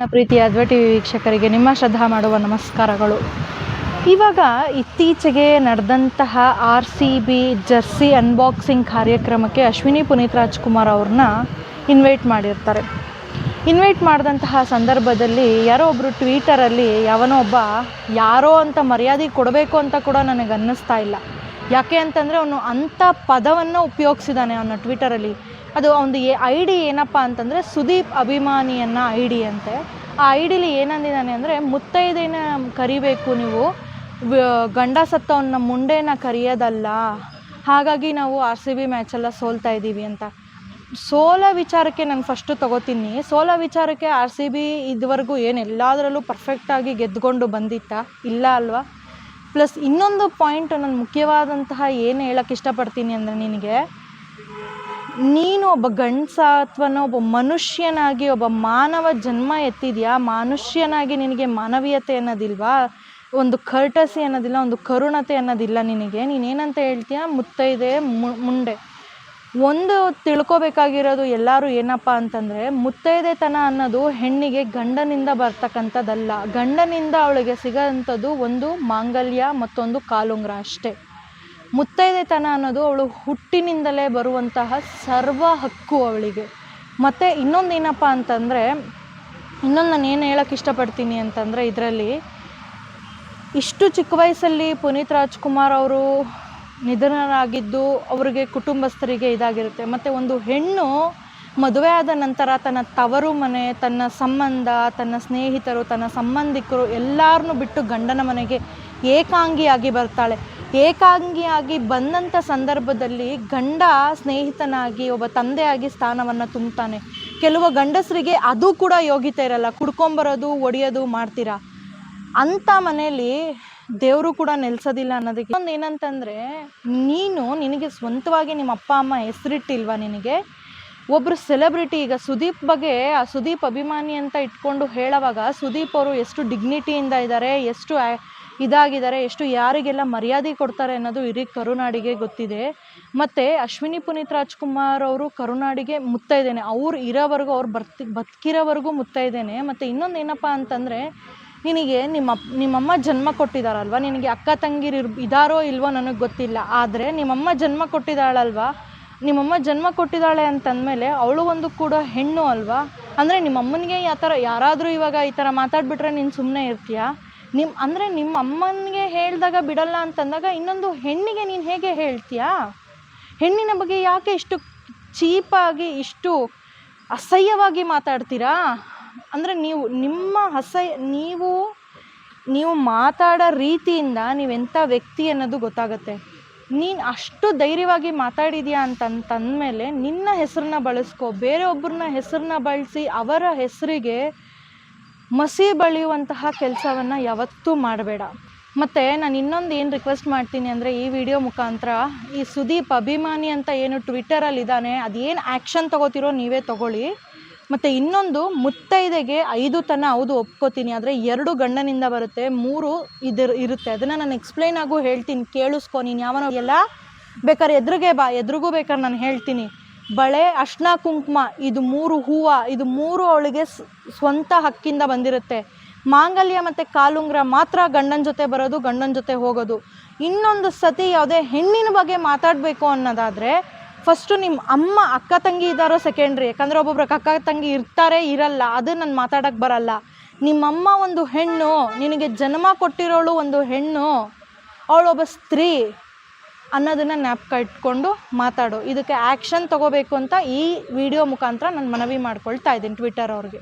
ನನ್ನ ಪ್ರೀತಿಯ ಅದ್ವ T V ವೀಕ್ಷಕರಿಗೆ ನಿಮ್ಮ ಶ್ರದ್ಧಾ ಮಾಡುವ ನಮಸ್ಕಾರಗಳು. ಇವಾಗ ಇತ್ತೀಚೆಗೆ ನಡೆದಂತಹ R C B jersey unboxing ಕಾರ್ಯಕ್ರಮಕ್ಕೆ ಅಶ್ವಿನಿ ಪುನೀತ್ ರಾಜ್ಕುಮಾರ್ ಅವ್ರನ್ನ ಇನ್ವೈಟ್ ಮಾಡಿರ್ತಾರೆ. ಇನ್ವೈಟ್ ಮಾಡಿದಂತಹ ಸಂದರ್ಭದಲ್ಲಿ ಯಾರೋ ಒಬ್ಬರು ಟ್ವೀಟರಲ್ಲಿ ಯಾವನೋ ಒಬ್ಬ ಯಾರೋ ಅಂತ ಮರ್ಯಾದೆ ಕೊಡಬೇಕು ಅಂತ ಕೂಡ ನನಗೆ ಅನ್ನಿಸ್ತಾ ಇಲ್ಲ. ಯಾಕೆ ಅಂತಂದರೆ ಅವನು ಅಂಥ ಪದವನ್ನು ಉಪಯೋಗಿಸಿದ್ದಾನೆ ಅವನ ಟ್ವಿಟರಲ್ಲಿ ಅದು ಒಂದು ಎ ಐ ಡಿ ಏನಪ್ಪ ಅಂತಂದರೆ ಸುದೀಪ್ ಅಭಿಮಾನಿಯನ್ನ ಐ ಡಿ ಅಂತೆ. ಆ ಐ ಡಿಲಿ ಏನಂದಿದ್ದಾನೆ ಅಂದರೆ ಮುತ್ತೈದೆನ ಕರಿಬೇಕು ನೀವು ಗಂಡ ಸತ್ತವನ್ನ ಮುಂಡೆನ ಕರೆಯೋದಲ್ಲ, ಹಾಗಾಗಿ ನಾವು ಆರ್ ಸಿ ಬಿ ಮ್ಯಾಚೆಲ್ಲ ಸೋಲ್ತಾ ಇದ್ದೀವಿ ಅಂತ. ಸೋಲ ವಿಚಾರಕ್ಕೆ ನಾನು ಫಸ್ಟು ತಗೋತೀನಿ. ಸೋಲ ವಿಚಾರಕ್ಕೆ ಆರ್ ಸಿ ಬಿ ಇದುವರೆಗೂ ಏನು ಎಲ್ಲದರಲ್ಲೂ ಪರ್ಫೆಕ್ಟಾಗಿ ಗೆದ್ದುಕೊಂಡು ಬಂದಿತ್ತಾ? ಇಲ್ಲ ಅಲ್ವಾ? ಪ್ಲಸ್ ಇನ್ನೊಂದು ಪಾಯಿಂಟ್ ನಾನು ಮುಖ್ಯವಾದಂತಹ ಏನು ಹೇಳಕ್ಕೆ ಇಷ್ಟಪಡ್ತೀನಿ ಅಂದರೆ ನಿನಗೆ, ನೀನು ಒಬ್ಬ ಗಂಡಸ ಅಥವಾ ಒಬ್ಬ ಮನುಷ್ಯನಾಗಿ ಒಬ್ಬ ಮಾನವ ಜನ್ಮ ಎತ್ತಿದ್ಯಾ? ಮನುಷ್ಯನಾಗಿ ನಿನಗೆ ಮಾನವೀಯತೆ ಅನ್ನೋದಿಲ್ವಾ? ಒಂದು ಕರ್ಟಸಿ ಅನ್ನೋದಿಲ್ಲ, ಒಂದು ಕರುಣತೆ ಅನ್ನೋದಿಲ್ಲ ನಿನಗೆ. ನೀನೇನಂತ ಹೇಳ್ತೀಯ? ಮುತ್ತೈದೆ ಮುಂಡೆ ಒಂದು ತಿಳ್ಕೊಬೇಕಾಗಿರೋದು ಎಲ್ಲರೂ ಏನಪ್ಪ ಅಂತಂದರೆ ಮುತ್ತೈದೆತನ ಅನ್ನೋದು ಹೆಣ್ಣಿಗೆ ಗಂಡನಿಂದ ಬರ್ತಕ್ಕಂಥದ್ದಲ್ಲ. ಗಂಡನಿಂದ ಅವಳಿಗೆ ಸಿಗೋಂಥದ್ದು ಒಂದು ಮಾಂಗಲ್ಯ ಮತ್ತೊಂದು ಕಾಲುಂಗ್ರ ಅಷ್ಟೇ. ಮುತ್ತೈದೆತನ ಅನ್ನೋದು ಅವಳು ಹುಟ್ಟಿನಿಂದಲೇ ಬರುವಂತಹ ಸರ್ವ ಹಕ್ಕು ಅವಳಿಗೆ. ಮತ್ತು ಇನ್ನೊಂದು ಏನಪ್ಪ ಅಂತಂದರೆ, ಇನ್ನೊಂದು ನಾನು ಏನು ಹೇಳೋಕ್ಕೆ ಇಷ್ಟಪಡ್ತೀನಿ ಅಂತಂದರೆ ಇದರಲ್ಲಿ ಇಷ್ಟು ಚಿಕ್ಕ ವಯಸ್ಸಲ್ಲಿ ಪುನೀತ್ ರಾಜ್ಕುಮಾರ್ ಅವರು ನಿಧನರಾಗಿದ್ದು ಅವರಿಗೆ ಕುಟುಂಬಸ್ಥರಿಗೆ ಇದಾಗಿರುತ್ತೆ. ಮತ್ತು ಒಂದು ಹೆಣ್ಣು ಮದುವೆ ಆದ ನಂತರ ತನ್ನ ತವರು ಮನೆ, ತನ್ನ ಸಂಬಂಧ, ತನ್ನ ಸ್ನೇಹಿತರು, ತನ್ನ ಸಂಬಂಧಿಕರು ಎಲ್ಲರನ್ನೂ ಬಿಟ್ಟು ಗಂಡನ ಮನೆಗೆ ಏಕಾಂಗಿಯಾಗಿ ಬರ್ತಾಳೆ. ಏಕಾಂಗಿಯಾಗಿ ಬಂದಂಥ ಸಂದರ್ಭದಲ್ಲಿ ಗಂಡ ಸ್ನೇಹಿತನಾಗಿ, ಒಬ್ಬ ತಂದೆಯಾಗಿ ಸ್ಥಾನವನ್ನು ತುಂಬ್ತಾನೆ ಕೆಲವು ಗಂಡಸರಿಗೆ ಅದು ಕೂಡ ಯೋಗ್ಯತೆ ಇರಲ್ಲ. ಕುಡ್ಕೊಂಬರೋದು ಒಡೆಯೋದು ಮಾಡ್ತೀರಾ? ಅಂಥ ಮನೆಯಲ್ಲಿ ದೇವರು ಕೂಡ ನೆಲೆಸೋದಿಲ್ಲ ಅನ್ನೋದಕ್ಕೆ. ಒಂದು ಏನಂತಂದರೆ, ನೀನು ನಿನಗೆ ಸ್ವಂತವಾಗಿ ನಿಮ್ಮ ಅಪ್ಪ, ಅಮ್ಮ ಹೆಸರಿಟ್ಟಿಲ್ವಾ ನಿನಗೆ? ಒಬ್ಬರು ಸೆಲೆಬ್ರಿಟಿ ಈಗ ಸುದೀಪ್ ಬಗ್ಗೆ, ಆ ಸುದೀಪ್ ಅಭಿಮಾನಿ ಅಂತ ಇಟ್ಕೊಂಡು ಹೇಳೋವಾಗ, ಸುದೀಪ್ ಅವರು ಎಷ್ಟು ಡಿಗ್ನಿಟಿಯಿಂದ ಇದ್ದಾರೆ ಎಷ್ಟು ಇದಾಗಿದ್ದಾರೆ ಎಷ್ಟು ಯಾರಿಗೆಲ್ಲ ಮರ್ಯಾದೆ ಕೊಡ್ತಾರೆ ಅನ್ನೋದು ಇಡೀ ಕರುನಾಡಿಗೆ ಗೊತ್ತಿದೆ. ಮತ್ತು ಅಶ್ವಿನಿ ಪುನೀತ್ ರಾಜ್ಕುಮಾರ್ ಅವರು ಕರುನಾಡಿಗೆ ಮುತ್ತೈದೇನೆ ಅವ್ರು ಇರೋವರೆಗೂ, ಅವ್ರು ಬರ್ತಿ, ಬದುಕಿರೋವರೆಗೂ ಮುತ್ತೈದೇನೆ ಮತ್ತು ಇನ್ನೊಂದು ಏನಪ್ಪ ಅಂತಂದರೆ ನಿನಗೆ ನಿಮ್ಮ ನಿಮ್ಮಮ್ಮ ಜನ್ಮ ಕೊಟ್ಟಿದ್ದಾರಲ್ವ? ನಿನಗೆ ಅಕ್ಕ ತಂಗಿರು ಇದಾರೋ ಇಲ್ವೋ ನನಗೆ ಗೊತ್ತಿಲ್ಲ. ಆದರೆ ನಿಮ್ಮಮ್ಮ ಜನ್ಮ ಕೊಟ್ಟಿದ್ದಾಳಲ್ವಾ? ನಿಮ್ಮಮ್ಮ ಜನ್ಮ ಕೊಟ್ಟಿದ್ದಾಳೆ ಅಂತಂದಮೇಲೆ ಅವಳು ಒಂದು ಕೂಡ ಹೆಣ್ಣು ಅಲ್ವಾ? ಅಂದರೆ ನಿಮ್ಮಮ್ಮನಿಗೆ ಆ ಥರ ಯಾರಾದರೂ ಇವಾಗ ಈ ಥರ ಮಾತಾಡ್ಬಿಟ್ರೆ ನೀನು ಸುಮ್ಮನೆ ಇರ್ತೀಯಾ? ನಿಮ್ಮ ಅಂದರೆ ನಿಮ್ಮ ಅಮ್ಮನಿಗೆ ಹೇಳಿದಾಗ ಬಿಡಲ್ಲ ಅಂತಂದಾಗ ಇನ್ನೊಂದು ಹೆಣ್ಣಿಗೆ ನೀನು ಹೇಗೆ ಹೇಳ್ತೀಯಾ? ಹೆಣ್ಣಿನ ಬಗ್ಗೆ ಯಾಕೆ ಇಷ್ಟು ಚೀಪಾಗಿ, ಇಷ್ಟು ಅಸಹ್ಯವಾಗಿ ಮಾತಾಡ್ತೀರಾ? ಅಂದರೆ ನೀವು ನಿಮ್ಮ ಅಸಹ್ಯ ನೀವು ನೀವು ಮಾತಾಡೋ ರೀತಿಯಿಂದ ನೀವೆಂಥ ವ್ಯಕ್ತಿ ಅನ್ನೋದು ಗೊತ್ತಾಗುತ್ತೆ. ನೀನು ಅಷ್ಟು ಧೈರ್ಯವಾಗಿ ಮಾತಾಡಿದ್ಯಾ ಅಂತಂತಂದಮೇಲೆ ನಿನ್ನ ಹೆಸರನ್ನ ಬಳಸ್ಕೊ ಬೇರೆಯೊಬ್ಬರನ್ನ ಹೆಸರನ್ನ ಬಳಸಿ ಅವರ ಹೆಸರಿಗೆ ಮಸಿ ಬಳಿಯುವಂತಹ ಕೆಲಸವನ್ನು ಯಾವತ್ತೂ ಮಾಡಬೇಡ. ಮತ್ತು ನಾನು ಇನ್ನೊಂದು ಏನು ರಿಕ್ವೆಸ್ಟ್ ಮಾಡ್ತೀನಿ ಅಂದರೆ ಈ ವಿಡಿಯೋ ಮುಖಾಂತರ ಈ ಸುದೀಪ್ ಅಭಿಮಾನಿ ಅಂತ ಏನು ಟ್ವಿಟ್ಟರಲ್ಲಿ ಇದ್ದಾನೆ ಅದೇನು ಆ್ಯಕ್ಷನ್ ತೊಗೋತಿರೋ ನೀವೇ ತೊಗೊಳ್ಳಿ. ಮತ್ತು ಇನ್ನೊಂದು ಮುತ್ತೈದೆಗೆ ಐದು ತನ ಹೌದು ಒಪ್ಕೋತೀನಿ. ಆದರೆ ಎರಡು ಗಂಡನಿಂದ ಬರುತ್ತೆ, ಮೂರು ಇದ್ರ ಇರುತ್ತೆ. ಅದನ್ನು ನಾನು ಎಕ್ಸ್ಪ್ಲೈನ್ ಆಗು ಹೇಳ್ತೀನಿ, ಕೇಳಿಸ್ಕೊ. ನೀನು ಯಾವನೋ ಎಲ್ಲ ಬೇಕಾದ್ರೆ ಎದುರಿಗೆ ಬಾ, ಎದುರಿಗೂ ಬೇಕಾದ್ರೆ ನಾನು ಹೇಳ್ತೀನಿ. ಬಳೆ ಅಶ್ನ ಕುಂಕುಮ, ಇದು ಮೂರು ಹೂವ, ಇದು ಮೂರು ಅವಳಿಗೆ ಸ್ವಂತ ಹಕ್ಕಿಂದ ಬಂದಿರುತ್ತೆ. ಮಾಂಗಲ್ಯ ಮತ್ತು ಕಾಲುಂಗ್ರ ಮಾತ್ರ ಗಂಡನ ಜೊತೆ ಬರೋದು, ಗಂಡನ ಜೊತೆ ಹೋಗೋದು. ಇನ್ನೊಂದು ಸತಿ ಯಾವುದೇ ಹೆಣ್ಣಿನ ಬಗ್ಗೆ ಮಾತಾಡಬೇಕು ಅನ್ನೋದಾದರೆ ಫಸ್ಟು ನಿಮ್ಮ ಅಮ್ಮ ಅಕ್ಕ ತಂಗಿ ಇದ್ದಾರೋ ಸೆಕೆಂಡ್ರಿ ಯಾಕಂದರೆ ಒಬ್ಬೊಬ್ರು ಅಕ್ಕ ತಂಗಿ ಇರ್ತಾರೆ, ಇರಲ್ಲ. ಅದು ನಾನು ಮಾತಾಡೋಕ್ಕೆ ಬರಲ್ಲ. ನಿಮ್ಮಮ್ಮ ಒಂದು ಹೆಣ್ಣು, ನಿನಗೆ ಜನ್ಮ ಕೊಟ್ಟಿರೋಳು ಒಂದು ಹೆಣ್ಣು ಅವಳೊಬ್ಬ ಸ್ತ್ರೀ ಅನ್ನೋದನ್ನು ಜ್ಞಾಪಕ ಇಟ್ಕೊಂಡು ಮಾತಾಡು. ಇದಕ್ಕೆ ಆ್ಯಕ್ಷನ್ ತಗೋಬೇಕು ಅಂತ ಈ ವಿಡಿಯೋ ಮುಖಾಂತರ ನಾನು ಮನವಿ ಮಾಡ್ಕೊಳ್ತಾ ಇದ್ದೀನಿ ಟ್ವಿಟ್ಟರ್ ಅವ್ರಿಗೆ.